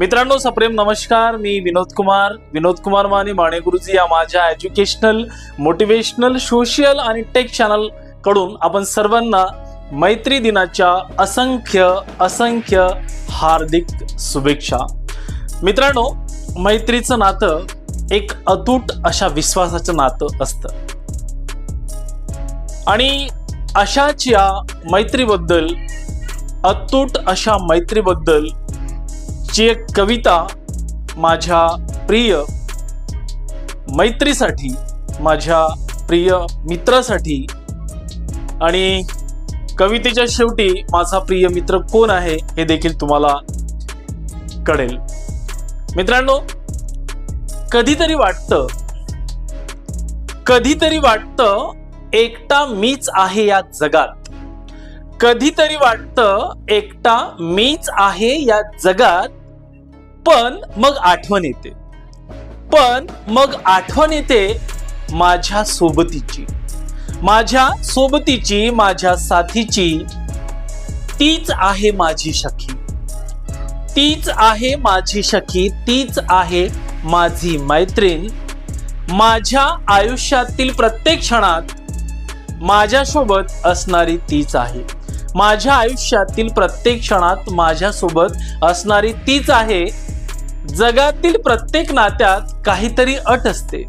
मित्रांनो सप्रेम नमस्कार. मी विनोद कुमार. विनोद कुमार माने माणे गुरुजी या माझ्या एज्युकेशनल मोटिवेशनल सोशल आणि टेक चॅनलकडून आपण सर्वांना मैत्री दिनाच्या असंख्य असंख्य हार्दिक शुभेच्छा. मित्रांनो मैत्रीचं नातं एक अतूट अशा विश्वासाचं नातं असतं. आणि अशाच या मैत्रीबद्दल अतूट अशा मैत्रीबद्दल ची एक कविता माझ्या प्रिय मैत्रीसाठी माझ्या प्रिय मित्रासाठी. आणि कवितेच्या शेवटी माझा प्रिय मित्र कोण आहे हे देखील तुम्हाला कळेल. मित्रांनो कधीतरी वाटतं कधीतरी वाटतं एकटा मीच आहे या जगात. कधीतरी वाटतं एकटा मीच आहे या जगात. पण मग आठवण येते. पण मग आठवण येते माझ्या सोबतीची. माझ्या सोबतीची माझ्या साथीची. तीच आहे माझी सखी. तीच आहे माझी सखी तीच आहे माझी मैत्रीण. माझ्या आयुष्यातील प्रत्येक क्षणात माझ्यासोबत असणारी तीच आहे. माझ्या आयुष्यातील प्रत्येक क्षणात माझ्यासोबत असणारी तीच आहे जगातील प्रत्येक नात्यात काहीतरी अट असते.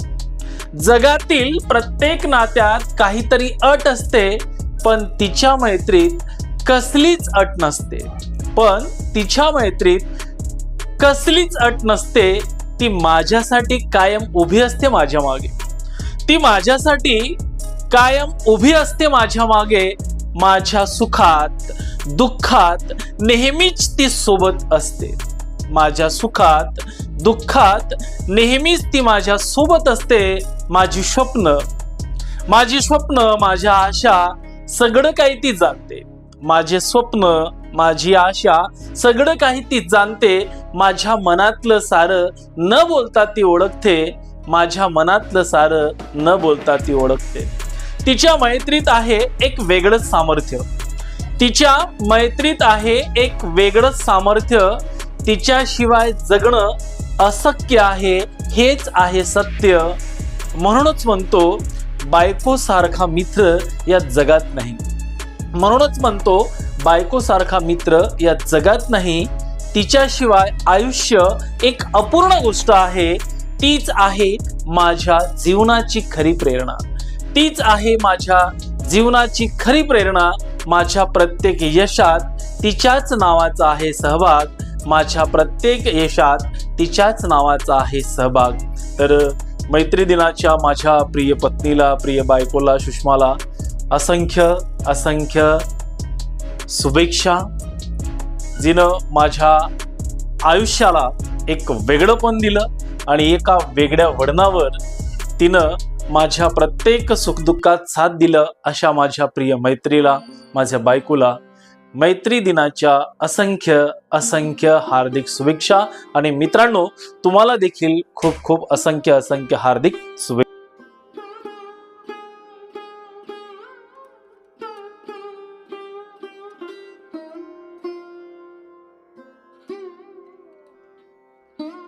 जगातील प्रत्येक नात्यात काहीतरी अट असते पण तिच्या मैत्रीत कसलीच अट नसते. पण तिच्या मैत्रीत कसलीच अट नसते ती माझ्यासाठी कायम उभी असते माझ्या मागे. ती माझ्यासाठी कायम उभी असते माझ्या मागे माझ्या सुखात दुःखात नेहमीच ती सोबत असते. माझ्या सुखात दुःखात नेहमीच ती माझ्या सोबत असते माझी स्वप्न. माझी स्वप्न माझ्या आशा सगळं काही ती जाणते. माझे स्वप्न माझी आशा सगळं काही ती जाणते. माझ्या मनातलं सारं न बोलता ती ओळखते. माझ्या मनातलं सारं न बोलता ती ओळखते. तिच्या मैत्रीत आहे एक वेगळंच सामर्थ्य. तिच्या मैत्रीत आहे एक वेगळंच सामर्थ्य. तिच्याशिवाय जगणं अशक्य आहे हेच आहे सत्य. म्हणूनच म्हणतो बायकोसारखा मित्र या जगात नाही. म्हणूनच म्हणतो बायकोसारखा मित्र या जगात नाही. तिच्याशिवाय आयुष्य एक अपूर्ण गोष्ट आहे. तीच आहे माझ्या जीवनाची खरी प्रेरणा. तीच आहे माझ्या जीवनाची खरी प्रेरणा. माझ्या प्रत्येक यशात तिच्याच नावाचा आहे सहभाग. माझ्या प्रत्येक यशात तिच्याच नावाचा आहे सहभाग. तर मैत्री दिनाच्या माझ्या प्रिय पत्नीला प्रिय बायकोला सुषमाला असंख्य असंख्य शुभेच्छा. जिनं माझ्या आयुष्याला एक वेगळंपण दिलं आणि एका वेगळ्या वडणावर तिनं माझ्या प्रत्येक सुखदुःखात साथ दिलं अशा माझ्या प्रिय मैत्रीला माझ्या बायकोला मैत्री दिनाच्या असंख्य असंख्य हार्दिक शुभेच्छा. आणि मित्रांनो तुम्हाला देखील खूप खूप असंख्य असंख्य हार्दिक शुभेच्छा